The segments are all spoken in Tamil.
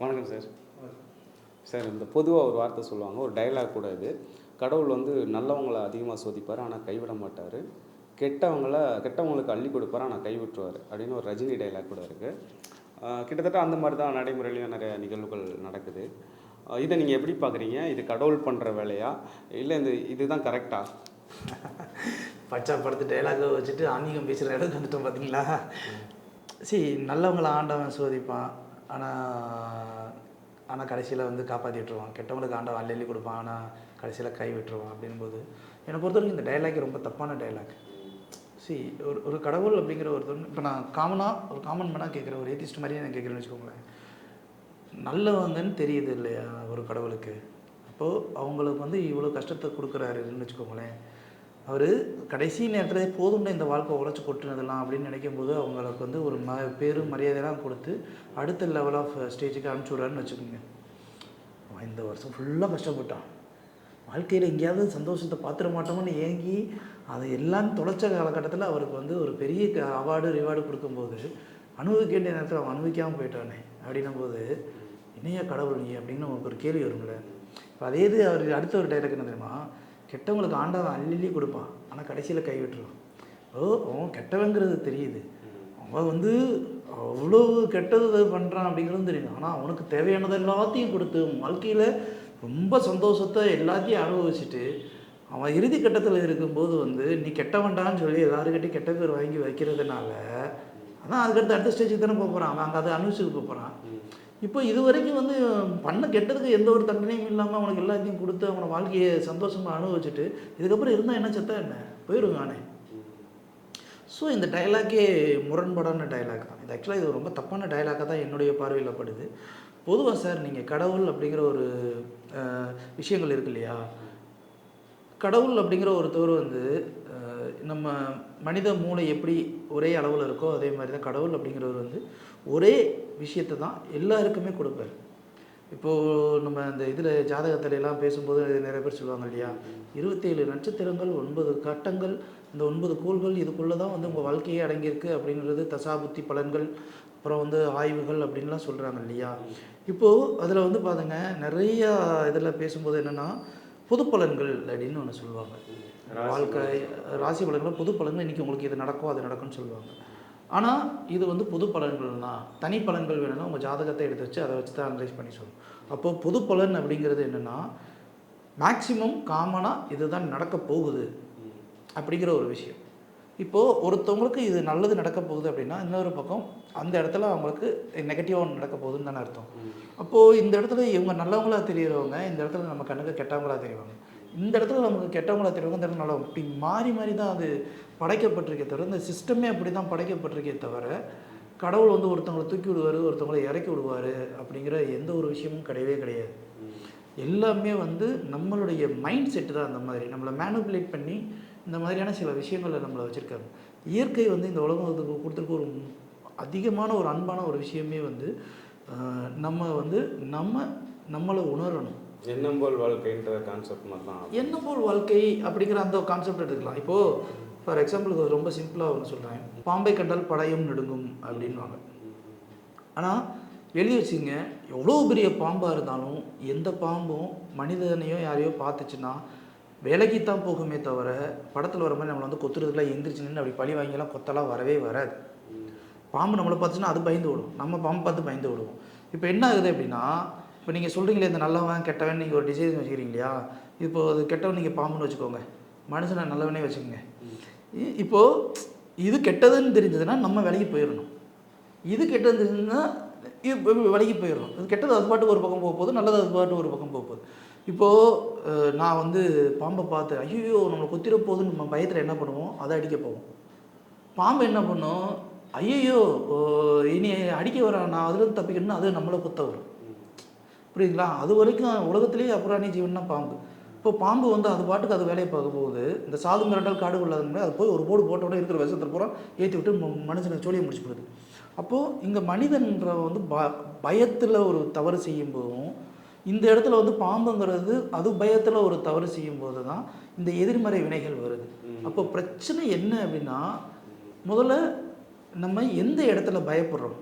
வணக்கம் சார். சார் இந்த பொதுவாக ஒரு வார்த்தை சொல்லுவாங்க ஒரு டைலாக் கூட இது. கடவுள் வந்து நல்லவங்களை அதிகமாக சோதிப்பார் ஆனால் கைவிட மாட்டார். கெட்டவங்கள கெட்டவங்களுக்கு அள்ளி கொடுப்பார் ஆனால் கைவிட்டுருவார் அப்படின்னு ஒரு ரஜினி டைலாக் கூட இருக்குது கிட்டத்தட்ட அந்த மாதிரி தான் நடைமுறையிலையும் நிறைய நிகழ்வுகள் நடக்குது. இதை நீங்கள் எப்படி பார்க்குறீங்க இது கடவுள் பண்ணுற வேலையா? இல்லை இந்த இதுதான் கரெக்டா பச்சை படத்து டைலாக வச்சுட்டு ஆன்மீகம் பேசுகிற இடத்துக்கு வந்துட்டோம் பார்த்தீங்களா சரி நல்லவங்களை ஆண்டவன் சோதிப்பான். ஆனால் ஆனால் கடைசியில் வந்து காப்பாற்றிட்டுருவான் கெட்டவங்களுக்கு ஆண்டவன் அள்ளி அள்ளி கொடுப்பான். ஆனால் கடைசியில் கை விட்டுருவான் அப்படின்போது என்னை பொறுத்த வரைக்கும் இந்த டைலாக் ரொம்ப தப்பான டைலாக் சி ஒரு ஒரு கடவுள் அப்படிங்கிற ஒருத்தர் இப்போ நான் காமனாக ஒரு காமன் மேனாக கேட்குறேன் ஒரு ஏத்திஸ்ட் மாதிரியே நான் கேட்குறேன்னு வச்சுக்கோங்களேன். நல்லவங்கன்னு தெரியுது இல்லையா ஒரு கடவுளுக்கு? அப்போது அவங்களுக்கு வந்து இவ்வளோ கஷ்டத்தை கொடுக்குறாருன்னு வச்சுக்கோங்களேன். அவர் கடைசி நேரத்தில் போதும்னு இந்த வாழ்க்கை உழைச்சி கொட்டுனதெல்லாம் அப்படின்னு நினைக்கும்போது அவங்களுக்கு வந்து ஒரு ம பேரும் மரியாதையெல்லாம் கொடுத்து அடுத்த லெவல் ஆஃப் ஸ்டேஜுக்கு uh, அனுப்பிச்சி விட்றாருன்னு வச்சுக்கோங்க. அவன் இந்த வருஷம் ஃபுல்லாக கஷ்டப்பட்டான். வாழ்க்கையில் எங்கேயாவது சந்தோஷத்தை பார்த்துட மாட்டோம்னு ஏங்கி அதை எல்லாம் தொலைச்ச காலகட்டத்தில் அவருக்கு வந்து ஒரு பெரிய அவார்டு ரிவார்டு கொடுக்கும்போது அனுபவிக்க வேண்டிய நேரத்தில் அவன் அனுபவிக்காமல் போயிட்டானே அப்படின்னும் போது இணைய கடவுள் நீ அப்படின்னு நமக்கு ஒரு கேள்வி வரும்ல. இப்போ அதே இது அவர் அடுத்த ஒரு டைலாக் என்ன தெரியுமா? கெட்டவங்களுக்கு ஆண்டவன் அள்ளி கொடுப்பான். ஆனால் கடைசியில் கை விட்டுருவான் ஓ அவன் கெட்டவங்கிறது தெரியுது. அவன் வந்து அவ்வளோ கெட்டது பண்ணுறான் அப்படிங்கிறது தெரியும். ஆனால் அவனுக்கு தேவையானது எல்லாத்தையும் கொடுத்து வாழ்க்கையில் ரொம்ப சந்தோஷத்தை எல்லாத்தையும் அனுபவிச்சுட்டு அவன் இறுதி கட்டத்தில் இருக்கும்போது வந்து நீ கெட்டவன்டான்னு சொல்லி எல்லாருக்கிட்டையும் கெட்ட பேர் வாங்கி வைக்கிறதுனால அதான் அதுக்கடுத்து அடுத்த ஸ்டேஜுக்கு தானே போகிறான் அவன் அங்கே அதை அனுபவிச்சுட்டு போகிறான் இப்போ இது வரைக்கும் வந்து பண்ண கெட்டதுக்கு எந்த ஒரு தண்டனையும் இல்லாமல் அவனுக்கு எல்லாத்தையும் கொடுத்து அவனை வாழ்க்கையை சந்தோஷமாக அனுபவிச்சுட்டு இதுக்கப்புறம் இருந்தால் என்ன செத்தா என்ன? போயிடுங்க நானே ஸோ இந்த டைலாக்கே முரண்பாடான டைலாக் தான். இது ஆக்சுவலாக இது ரொம்ப தப்பான டைலாக்காக தான் என்னுடைய பார்வையில் படுது. பொதுவாக சார் நீங்கள் கடவுள் அப்படிங்கிற ஒரு விஷயங்கள் இருக்கு இல்லையா? கடவுள் அப்படிங்கிற ஒருத்தவர் வந்து நம்ம மனித மூளை எப்படி ஒரே அளவில் இருக்கோ அதே மாதிரி தான் கடவுள் அப்படிங்கிறவர் வந்து ஒரே விஷயத்தை தான் எல்லாருக்குமே கொடுப்பார். இப்போது நம்ம இந்த இதில் ஜாதகத்துல எல்லாம் பேசும்போது நிறைய பேர் சொல்லுவாங்க இல்லையா? இருபத்தேழு நட்சத்திரங்கள் ஒன்பது கட்டங்கள் இந்த ஒன்பது கோள்கள் இதுக்குள்ளே தான் வந்து உங்கள் வாழ்க்கையே அடங்கியிருக்கு அப்படின்றது தசாபுத்தி பலன்கள் அப்புறம் வந்து ஆய்வுகள் அப்படின்லாம் சொல்கிறாங்க இல்லையா? இப்போது அதில் வந்து பாருங்க நிறைய இதில் பேசும்போது என்னென்னா பொது பலன்கள் அப்படின்னு ஒன்று சொல்லுவாங்க. வாழ்க்கை ராசி பலன்கள் பொது பலன்கள் இன்றைக்கி உங்களுக்கு இது நடக்கும் அது நடக்கும்னு சொல்லுவாங்க. ஆனால் இது வந்து பொது பலன்கள் தான். தனி பலன்கள் வேணும்னா உங்கள் ஜாதகத்தை எடுத்து வச்சு அதை வச்சு தான் அனலைஸ் பண்ணி சொல்லணும் அப்போது பொது பலன் அப்படிங்கிறது என்னென்னா மேக்சிமம் காமனாக இதுதான் நடக்க போகுது அப்படிங்கிற ஒரு விஷயம். இப்போது ஒருத்தவங்களுக்கு இது நல்லது நடக்க போகுது அப்படின்னா இன்னொரு பக்கம் அந்த இடத்துல அவங்களுக்கு நெகட்டிவாக நடக்க போகுதுன்னு தானே அர்த்தம். அப்போது இந்த இடத்துல இவங்க நல்லவங்களா தெரியறவங்க இந்த இடத்துல நம்ம கண்ணுக்கு கெட்டவங்களா தெரிவாங்க இந்த இடத்துல நமக்கு கெட்டவங்களா தெரியும் இந்த நல்லா இப்படி மாறி மாறி தான் அது படைக்கப்பட்டிருக்கே தவிர இந்த சிஸ்டமே அப்படி தான் படைக்கப்பட்டிருக்கே தவிர கடவுள் வந்து ஒருத்தவங்களை தூக்கி விடுவார் ஒருத்தவங்களை இறக்கி விடுவார் அப்படிங்கிற எந்த ஒரு விஷயமும் கிடையவே கிடையாது. எல்லாமே வந்து நம்மளுடைய மைண்ட் செட்டு தான் அந்த மாதிரி. நம்மளை மேனுப்புலேட் பண்ணி இந்த மாதிரியான சில விஷயங்களை நம்மளை வச்சுருக்காங்க. இயற்கை வந்து இந்த உலகத்துக்கு கொடுத்துருக்க ஒரு அதிகமான ஒரு அன்பான ஒரு விஷயமே வந்து நம்ம வந்து நம்ம நம்மளை உணரணும். எண்ணம் போல் வாழ்க்கைன்ற கான்செப்ட் தான் என்ன போல் வாழ்க்கை அப்படிங்கிற அந்த கான்செப்ட் எடுத்துக்கலாம். இப்போது ஃபார் எக்ஸாம்பிளுக்கு ரொம்ப சிம்பிளாக ஒன்று சொல்கிறேன் பாம்பை கண்டால் படையும் நடுங்கும் அப்படின்வாங்க ஆனால் எழுதி வச்சுங்க எவ்வளோ பெரிய பாம்பாக இருந்தாலும் எந்த பாம்பும் மனிதனையோ யாரையோ பார்த்துச்சுன்னா விலகி தான் போகுமே தவிர படத்தில் வர மாதிரி நம்மளை வந்து கொத்துறதுக்குலாம் எந்திரிச்சு நின்று அப்படி பழி வாங்கிலாம் கொத்தலாம் வரவே வராது. பாம்பு நம்மளை பார்த்துச்சுன்னா அது பயந்து விடும் நம்ம பாம்பு பார்த்து பயந்து விடுவோம் இப்போ என்ன ஆகுது அப்படின்னா இப்போ நீங்கள் சொல்கிறீங்களே இந்த நல்லவன் கெட்டவன் நீங்கள் ஒரு டிசைன் வச்சுக்கிறீங்க இல்லையா இப்போ அது கெட்டவன் நீங்கள் பாம்புன்னு வச்சுக்கோங்க. மனுஷனை நல்லவனே வச்சுக்கோங்க. இ- இது கெட்டதுன்னு தெரிஞ்சதுன்னா நம்ம விலகி போயிடணும் இது கெட்டது தெரிஞ்சதுன்னா இது விலகி போயிடணும் இது கெட்டது அது பாட்டு ஒரு பக்கம் போக போகுது நல்லது அது பாட்டு ஒரு பக்கம் போக போகுது இப்போது நான் வந்து பாம்பை பார்த்து ஐயோ நம்மளை கொத்திர போகுதுன்னு நம்ம பயத்தில் என்ன பண்ணுவோம்? அதை அடிக்க போவோம். பாம்பு என்ன பண்ணும்? ஐயோ இனி அடிக்க வரான் நான் அதுலேருந்து தப்பிக்கணும்னு அது நம்மளை குத்த வரும். புரியுதுங்களா? அது வரைக்கும் உலகத்திலேயே அப்புறாணி ஜீவன்னா பாம்பு. இப்போ பாம்பு வந்து அது பாட்டுக்கு அது வேலையை பார்க்க போகுது. இந்த சாது மிரட்டல் காடு இல்லாதவங்க அது போய் ஒரு போர்டு போட்ட உடனே இருக்கிற விஷத்தை பூரா ஏற்றி விட்டு மனுஷனை சோழியை முடிச்சு போகுது அப்போது இங்கே மனிதன்ற வந்து ப பயத்தில் ஒரு தவறு செய்யும் போதும் இந்த இடத்துல வந்து பாம்புங்கிறது அது பயத்தில் ஒரு தவறு செய்யும் போது தான் இந்த எதிர்மறை வினைகள் வருது. அப்போ பிரச்சனை என்ன அப்படின்னா முதல்ல நம்ம எந்த இடத்துல பயப்படுறோம்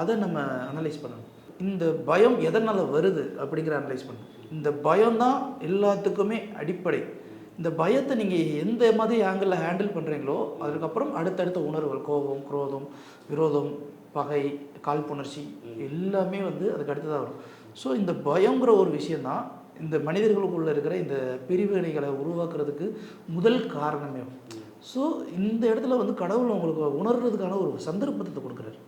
அதை நம்ம அனலைஸ் பண்ணணும். இந்த பயம் எதனால் வருது அப்படிங்கிற அனலைஸ் பண்ணும் இந்த பயம்தான் எல்லாத்துக்குமே அடிப்படை. இந்த பயத்தை நீங்கள் எந்த மாதிரி ஆங்கிளில் ஹேண்டில் பண்ணுறீங்களோ அதுக்கப்புறம் அடுத்தடுத்த உணர்வுகள் கோபம் குரோதம் விரோதம் பகை காழ்ப்புணர்ச்சி எல்லாமே வந்து அதுக்கு அடுத்ததாக வரும். ஸோ இந்த பயங்கிற ஒரு விஷயந்தான் இந்த மனிதர்களுக்குள்ளே இருக்கிற இந்த பிரிவினைகளை உருவாக்குறதுக்கு முதல் காரணமே. ஸோ இந்த இடத்துல வந்து கடவுள் உங்களுக்கு உணர்றதுக்கான ஒரு சந்தர்ப்பத்தை கொடுக்குறாரு.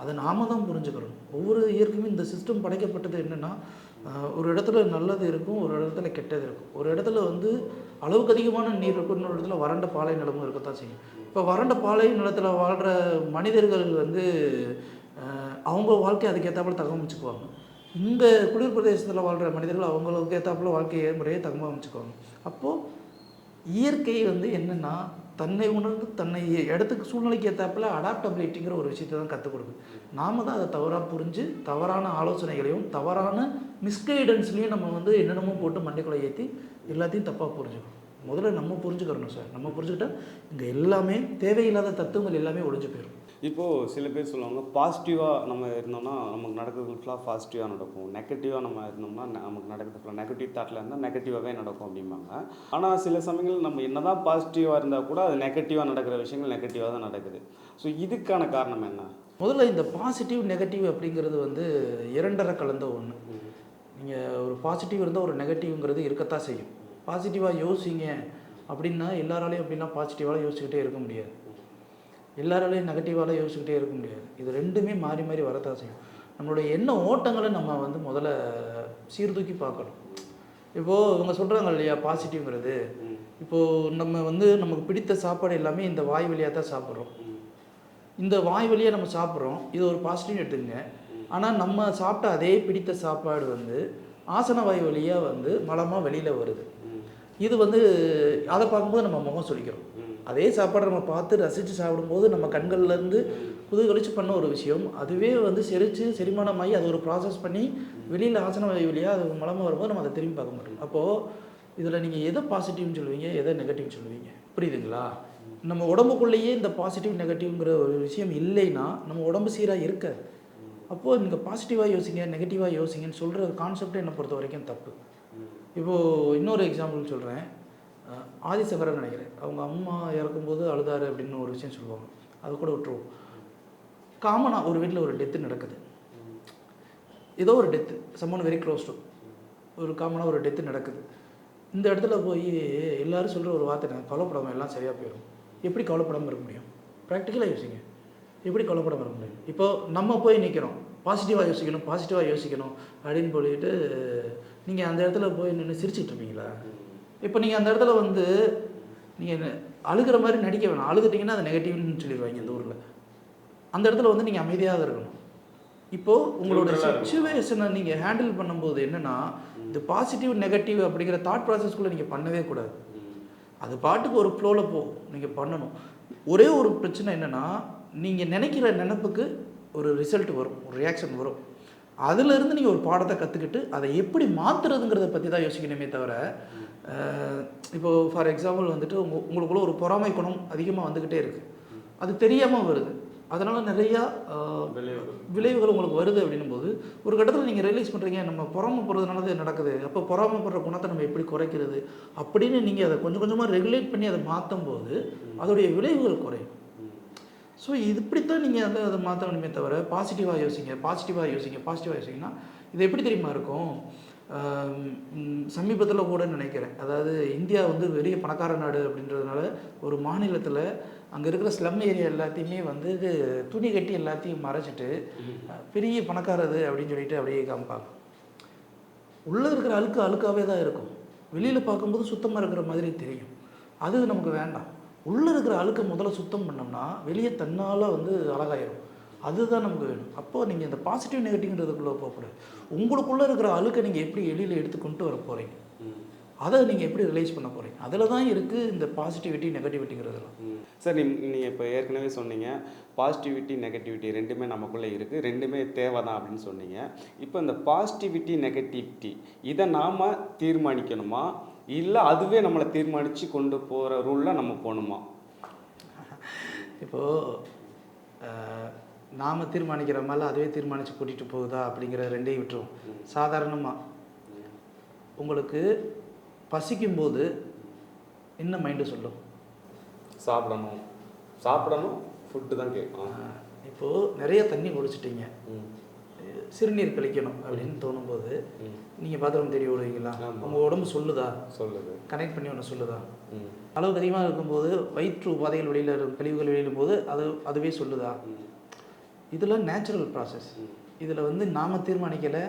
அதை நாம தான் புரிஞ்சுக்கிறோம் ஒவ்வொரு இயற்கையுமே இந்த சிஸ்டம் படைக்கப்பட்டது என்னென்னா ஒரு இடத்துல நல்லது இருக்கும் ஒரு இடத்துல கெட்டது இருக்கும். ஒரு இடத்துல வந்து அளவுக்கு அதிகமான நீர் இருக்கும் இன்னொரு இடத்துல வறண்ட பாலை நிலமும் இருக்கத்தான் செய்யும். இப்போ வறண்ட பாலை நிலத்தில் வாழ்கிற மனிதர்கள் வந்து அவங்க வாழ்க்கை அதுக்கேற்றாப்புல தகவமைச்சுக்குவாங்க. இந்த குளிர் பிரதேசத்தில் வாழ்கிற மனிதர்கள் அவங்களுக்கு ஏற்றாப்புல வாழ்க்கை முறையை தகவமைச்சுக்குவாங்க. அப்போது இயற்கை வந்து என்னென்னா தன்னை உணர்ந்து தன்னை இடத்துக்கு சூழ்நிலைக்கு ஏற்றாப்புல அடாப்டபிலிட்டிங்கிற ஒரு விஷயத்தை தான் கற்றுக் கொடுக்குது. நாம தான் அதை தவறாக புரிஞ்சு தவறான ஆலோசனைகளையும் தவறான மிஸ்கைடன்ஸ்லையும் நம்ம வந்து என்னென்னமோ போட்டு மண்டைக்குள்ளே ஏற்றி எல்லாத்தையும் தப்பாக புரிஞ்சுக்கணும். முதல்ல நம்ம புரிஞ்சுக்கிறணும் சார். நம்ம புரிஞ்சுக்கிட்டா இங்கே எல்லாமே தேவையில்லாத தத்துவங்கள் எல்லாமே ஒழிஞ்சு போயிடும் இப்போது சில பேர் சொல்லுவாங்க பாசிட்டிவாக நம்ம இருந்தோம்னா நமக்கு நடக்கிறது ஃபுல்லாக பாசிட்டிவாக நடக்கும். நெகட்டிவாக நம்ம இருந்தோம்னா நமக்கு நடக்கிறது ஃபுல்லாக நெகட்டிவ் தாட்டில் இருந்தால் நெகட்டிவாகவே நடக்கும் அப்படிம்பாங்க. ஆனால் சில சமயங்கள் நம்ம என்ன தான் பாசிட்டிவாக இருந்தால் கூட அது நெகட்டிவாக நடக்கிற விஷயங்கள் நெகட்டிவாக தான் நடக்குது. ஸோ இதுக்கான காரணம் என்ன? முதல்ல இந்த பாசிட்டிவ் நெகட்டிவ் அப்படிங்கிறது வந்து இரண்டரை கலந்த ஒன்று நீங்கள் ஒரு பாசிட்டிவ் இருந்தால் ஒரு நெகட்டிவ்ங்கிறது இருக்கத்தான் செய்யும். பாசிட்டிவாக யோசிங்க அப்படின்னா எல்லாராலையும் அப்படின்னா பாசிட்டிவாக யோசிச்சுக்கிட்டே இருக்க முடியாது. எல்லாராலையும் நெகட்டிவாலாம் யோசிச்சுக்கிட்டே இருக்க முடியாது. இது ரெண்டுமே மாறி மாறி வரதான் செய்யும். நம்மளுடைய எண்ண ஓட்டங்களை நம்ம வந்து முதல்ல சீர்தூக்கி பார்க்கணும். இப்போது இவங்க சொல்கிறாங்க இல்லையா பாசிட்டிவ்ங்கிறது இப்போது நம்ம வந்து நமக்கு பிடித்த சாப்பாடு எல்லாமே இந்த வாய் வழியாக தான் சாப்பிட்றோம். இந்த வாய் வழியாக நம்ம சாப்பிட்றோம். இது ஒரு பாசிட்டிவ் எடுத்துக்கங்க. ஆனால் நம்ம சாப்பிட்ட அதே பிடித்த சாப்பாடு வந்து ஆசன வாய் வழியாக வந்து மலமாக வெளியில் வருது. இது வந்து அதை பார்க்கும்போது நம்ம முகம் சொல்லிக்கிறோம் அதே சாப்பாடை நம்ம பார்த்து ரசித்து சாப்பிடும்போது நம்ம கண்கள்லேருந்து புதுகழிச்சு பண்ண ஒரு விஷயம். அதுவே வந்து செரித்து செரிமானமாகி அது ஒரு ப்ராசஸ் பண்ணி வெளியில் ஆசன வழியாக அது மலமாக வரும்போது நம்ம அதை திரும்பி பார்க்க மாட்டோம் அப்போது இதில் நீங்கள் எதை பாசிட்டிவ்னு சொல்லுவீங்க எதை நெகட்டிவ்னு சொல்லுவீங்க? புரியுதுங்களா? நம்ம உடம்புக்குள்ளேயே இந்த பாசிட்டிவ் நெகட்டிவ்ங்கிற ஒரு விஷயம் இல்லைன்னா நம்ம உடம்பு சீராக இருக்காது. அப்போது நீங்கள் பாசிட்டிவாக யோசிங்க நெகட்டிவாக யோசிங்கன்னு சொல்கிற கான்செப்ட் என்னை பொறுத்த வரைக்கும் தப்பு. இப்போது இன்னொரு எக்ஸாம்பிள் சொல்கிறேன் ஆதிசங்கரன் நினைக்கிறேன். அவங்க அம்மா இறக்கும்போது அழுதாரு அப்படின்னு ஒரு விஷயம் சொல்லுவாங்க. அது கூட விட்டுருவோம். காமனாக ஒரு வீட்டில் ஒரு டெத்து நடக்குது. ஏதோ ஒரு டெத்து சம்மன் வெரி க்ளோஸ் டு ஒரு காமனாக ஒரு டெத்து நடக்குது. இந்த இடத்துல போய் எல்லாரும் சொல்கிற ஒரு வார்த்தை நான் கவலைப்படாமல் எல்லாம் சரியாக போயிடும். எப்படி கவலைப்படாமல் இருக்க முடியும்? ப்ராக்டிக்கலாக யோசிங்க. எப்படி கவலைப்படாமல் இருக்க முடியும்? இப்போ நம்ம போய் நிற்கிறோம் பாசிட்டிவாக யோசிக்கணும் பாசிட்டிவாக யோசிக்கணும் அப்படின்னு சொல்லிட்டு நீங்கள் அந்த இடத்துல போய் நின்று சிரிச்சிட்டு இருப்பீங்களா? இப்போ நீங்கள் அந்த இடத்துல வந்து நீங்கள் அழுகிற மாதிரி நடிக்க வேணாம். அழுதுட்டிங்கன்னா அது நெகட்டிவ்னு சொல்லிடுவாங்க இந்த ஊரில். அந்த இடத்துல வந்து நீங்கள் அமைதியாக இருக்கணும். இப்போது உங்களோட. சுச்சுவேஷனை நீங்கள் ஹேண்டில் பண்ணும்போது என்னென்னா இந்த பாசிட்டிவ் நெகட்டிவ் அப்படிங்கிற தாட் ப்ராசஸ்க்குள்ளே நீங்கள் பண்ணவே கூடாது. அது பாட்டுக்கு ஒரு ஃப்ளோவில் போகும். நீங்கள் பண்ணணும். ஒரே ஒரு பிரச்சனை என்னென்னா நீங்கள் நினைக்கிற நினப்புக்கு ஒரு ரிசல்ட் வரும். ஒரு ரியாக்ஷன் வரும். அதிலிருந்து நீங்கள் ஒரு பாடத்தை கற்றுக்கிட்டு அதை எப்படி மாற்றுறதுங்கிறத பற்றி தான் யோசிக்கணுமே தவிர அஹ், இப்போ ஃபார் எக்ஸாம்பிள் வந்துட்டு உங்க உங்களுக்குள்ள ஒரு பொறாமை குணம் அதிகமாக வந்துக்கிட்டே இருக்குது அது தெரியாமல் வருது. அதனால் நிறையா விளைவுகள். விளைவுகள் உங்களுக்கு வருது அப்படின்னும் போது ஒரு கட்டத்தில் நீங்கள் ரியலைஸ் பண்ணுறீங்க நம்ம பொறாமப்படுறதுனால இது நடக்குது. அப்போ பொறாமப்படுற குணத்தை நம்ம எப்படி குறைக்கிறது? அப்படின்னு நீங்கள் அதை கொஞ்சம் கொஞ்சமாக ரெகுலேட் பண்ணி அதை மாற்றும் போது அதோடைய விளைவுகள் குறையும். ஸோ இது இப்படித்தான் நீங்கள் வந்து அதை மாற்றணுமே தவிர பாசிட்டிவாக யோசிங்க பாசிட்டிவாக யோசிங்க பாசிட்டிவாக யோசிங்கன்னா இது எப்படி தெரியுமா இருக்கும்? சமீபத்தில் கூட நினைக்கிறேன். அதாவது இந்தியா வந்து பெரிய பணக்கார நாடு அப்படின்றதுனால ஒரு மாநிலத்தில் அங்கே இருக்கிற ஸ்லம் ஏரியா எல்லாத்தையுமே வந்து துணி கட்டி எல்லாத்தையும் மறைச்சிட்டு பெரிய பணக்காரது அப்படின்னு சொல்லிட்டு அப்படியே காமிப்பாங்க. உள்ளே இருக்கிற அழுக்கு அழுக்காவே தான் இருக்கும். வெளியில் பார்க்கும்போது சுத்தமாக இருக்கிற மாதிரி தெரியும். அது நமக்கு வேண்டாம். உள்ளே இருக்கிற அழுக்கை முதல்ல சுத்தம் பண்ணோம்னா வெளியே தன்னால் வந்து அழகாயிரும். அதுதான் நமக்கு வேணும். அப்போ நீங்கள் இந்த பாசிட்டிவ் நெகட்டிவ்ன்றதுக்குள்ளே போகக்கூடாது. உங்களுக்குள்ளே இருக்கிற அழுக்கை நீங்கள் எப்படி வெளியில் எடுத்து கொண்டு வர போகிறீங்க அதை நீங்கள் எப்படி ரிலைஸ் பண்ண போகிறீங்க அதில் தான் இருக்குது இந்த பாசிட்டிவிட்டி நெகட்டிவிட்டிங்கிறதுலாம் சார் நீங்கள் இப்போ ஏற்கனவே சொன்னீங்க பாசிட்டிவிட்டி நெகட்டிவிட்டி ரெண்டுமே நமக்குள்ளே இருக்குது ரெண்டுமே தேவை தான் அப்படின்னு சொன்னீங்க. இப்போ இந்த பாசிட்டிவிட்டி நெகட்டிவிட்டி இதை நாம் தீர்மானிக்கணுமா? இல்லை அதுவே நம்மளை தீர்மானித்து கொண்டு போகிற ரூலில் நம்ம போகணுமா? இப்போது நாம் தீர்மானிக்கிற மாதிரி அதுவே தீர்மானித்து கூட்டிகிட்டு போகுதா அப்படிங்கிற ரெண்டையும் விட்டுரும். சாதாரணமாக உங்களுக்கு பசிக்கும்போது என்ன மைண்டு சொல்லும்? சாப்பிடணும். சாப்பிடணும் ஃபுட்டு தான் கேட்கும். இப்போது நிறைய தண்ணி குடிச்சிட்டீங்க. சிறுநீர் கழிக்கணும் அப்படின்னு தோணும்போது நீங்கள் பாத்ரூம் தேடி ஓடுவீங்களா? ஆமா. உங்கள் உடம்பு சொல்லுதா? சொல்லுது. கனெக்ட் பண்ணி ஒன்று சொல்லுதா? அளவுக்கு அதிகமாக இருக்கும்போது வயிற்று உபாதைகள் வெளியில் கழிவுகள் வெளியிடும் போது அது அதுவே சொல்லுதா? இதெல்லாம் நேச்சுரல் ப்ராசஸ் இதில் வந்து நாம் தீர்மானிக்கலை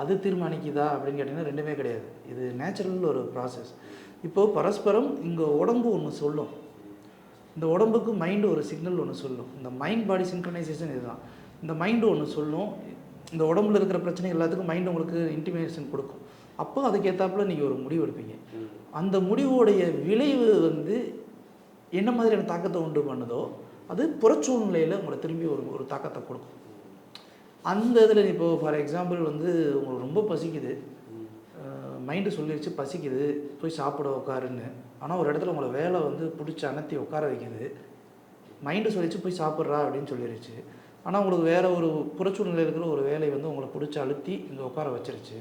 அது தீர்மானிக்குதா அப்படின்னு கேட்டிங்கன்னா ரெண்டுமே கிடையாது. இது நேச்சுரல் ஒரு ப்ராசஸ் இப்போது பரஸ்பரம் இங்கே உடம்பு ஒன்று சொல்லும். இந்த உடம்புக்கு மைண்டு ஒரு சிக்னல் ஒன்று சொல்லும். இந்த மைண்ட் பாடி சிங்க்ரனைசேஷன் இதுதான். இந்த மைண்டு ஒன்று சொல்லும். இந்த உடம்புல இருக்கிற பிரச்சனை எல்லாத்துக்கும் மைண்டு உங்களுக்கு இன்டிமேஷன் கொடுக்கும். அப்போ அதுக்கேற்றாப்புல நீங்கள் ஒரு முடிவு எடுப்பீங்க. அந்த முடிவோடைய விளைவு வந்து என்ன மாதிரியான தாக்கத்தை உண்டு பண்ணுதோ அது புறச்சூழ்நிலையில் உங்களை திரும்பி ஒரு ஒரு தாக்கத்தை கொடுக்கும். அந்த இதில் இப்போ ஃபார் எக்ஸாம்பிள் வந்து உங்களுக்கு ரொம்ப பசிக்குது. மைண்டு சொல்லிடுச்சு பசிக்குது போய் சாப்பிட உட்காருன்னு. ஆனால் ஒரு இடத்துல உங்களை வேலை வந்து பிடிச்சி அனத்தி உட்கார வைக்குது. மைண்டு சொல்லிச்சு போய் சாப்பிட்றா அப்படின்னு சொல்லிடுச்சு ஆனால் உங்களுக்கு வேறு ஒரு புறச்சூழ்நிலையில் இருக்கிற ஒரு வேலை வந்து உங்களை பிடிச்சி அழுத்தி இங்கே உட்கார வச்சிருச்சு.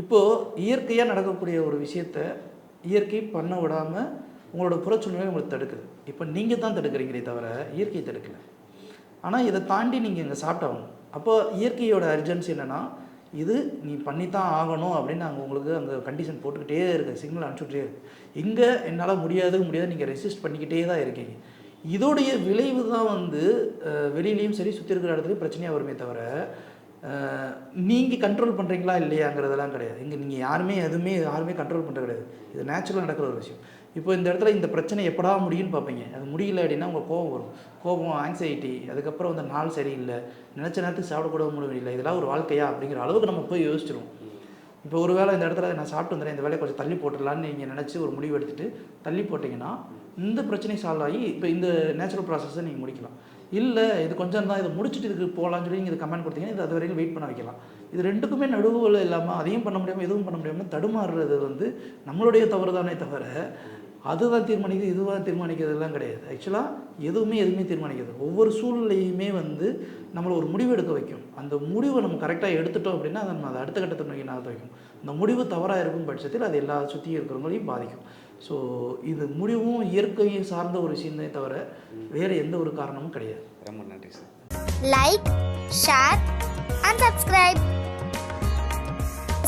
இப்போது இயற்கையாக நடக்கக்கூடிய ஒரு விஷயத்த இயற்கை பண்ண விடாமல் உங்களோட புறச்சூழ்நிலை உங்களுக்கு தடுக்குது. இப்போ நீங்கள் தான் தடுக்கிறீங்களே தவிர இயற்கையை தடுக்கலை. ஆனால் இதை தாண்டி நீங்கள் இங்கே சாப்பிட்டாகணும் அப்போ இயற்கையோட அர்ஜென்சி என்னென்னா இது நீ பண்ணித்தான் ஆகணும் அப்படின்னு நாங்கள் உங்களுக்கு அங்கே கண்டிஷன் போட்டுக்கிட்டே இருக்கு சிக்னல் அனுப்பிச்சுட்டே இருக்கு. இங்கே என்னால் முடியாது முடியாது. நீங்கள் ரெசிஸ்ட் பண்ணிக்கிட்டே தான் இருக்கீங்க. இதோடைய விளைவு தான் வந்து வெளியிலையும் சரி சுற்றி இருக்கிற இடத்துலையும் பிரச்சனையாக வருமே தவிர நீங்கள் கண்ட்ரோல் பண்ணுறீங்களா இல்லையாங்கிறதெல்லாம் கிடையாது. இங்கே நீங்கள் யாருமே எதுவுமே யாருமே கண்ட்ரோல் பண்ணுறது கிடையாது. இது நேச்சுரலாக நடக்கிற ஒரு விஷயம். இப்போ இந்த இடத்துல இந்த பிரச்சனை எப்படா முடியும்னு பார்ப்பீங்க. அது முடியல அப்படின்னா உங்கள் கோபம் வரும். கோபம் ஆங்ஸைட்டி அதுக்கப்புறம் வந்து நாள் சரியில்லை. நினச்ச நேரத்துக்கு சாப்பிடக்கூட முடியல. இதெல்லாம் ஒரு வாழ்க்கையா அப்படிங்கிற அளவுக்கு நம்ம போய் யோசிச்சிருவோம். இப்போ ஒரு வேளை இந்த இடத்துல நான் சாப்பிட்டு வந்துடுறேன். இந்த வேலையை கொஞ்சம் தள்ளி போட்டுடலான்னு நீங்கள் நினச்சி ஒரு முடிவு எடுத்துகிட்டு தள்ளி போட்டிங்கன்னா இந்த பிரச்சனை சால்வ் ஆகி இப்போ இந்த நேச்சுரல் ப்ராசஸை நீங்கள் முடிக்கலாம். இல்லை இது கொஞ்சம் தான் இதை முடிச்சுட்டு இதுக்கு போகலான்னு சொல்லி நீங்கள் இது கமெண்ட் கொடுத்தீங்கன்னா இது அது வரைக்கும் வெயிட் பண்ண வைக்கலாம். இது ரெண்டுக்குமே நடுவில் இல்லாமல் அதையும் பண்ண முடியாமல் எதுவும் பண்ண முடியாமல் தடுமாறுறது வந்து நம்மளுடைய தவறு தானே தவிர அதுதான் தீர்மானிக்குது இதுதான் தீர்மானிக்கிறதுலாம் கிடையாது. ஆக்சுவலாக எதுவுமே எதுவுமே தீர்மானிக்கிறது ஒவ்வொரு சூழ்நிலையுமே வந்து நம்மளை ஒரு முடிவு எடுக்க வைக்கும். அந்த முடிவை நம்ம கரெக்டாக எடுத்துட்டோம் அப்படின்னா அதை நம்ம அதை அடுத்த கட்டத்தை நோக்கி நகர்த்த வைக்கும். அந்த முடிவு தவறாக இருக்கும் பட்சத்தில் அது எல்லா சுற்றி இருக்கிறவங்களையும் பாதிக்கும். ஸோ இது முடிவும் இயற்கையை சார்ந்த ஒரு விஷயமே தவிர வேறு எந்த ஒரு காரணமும் கிடையாது. ரொம்ப நன்றி sir. Like share and subscribe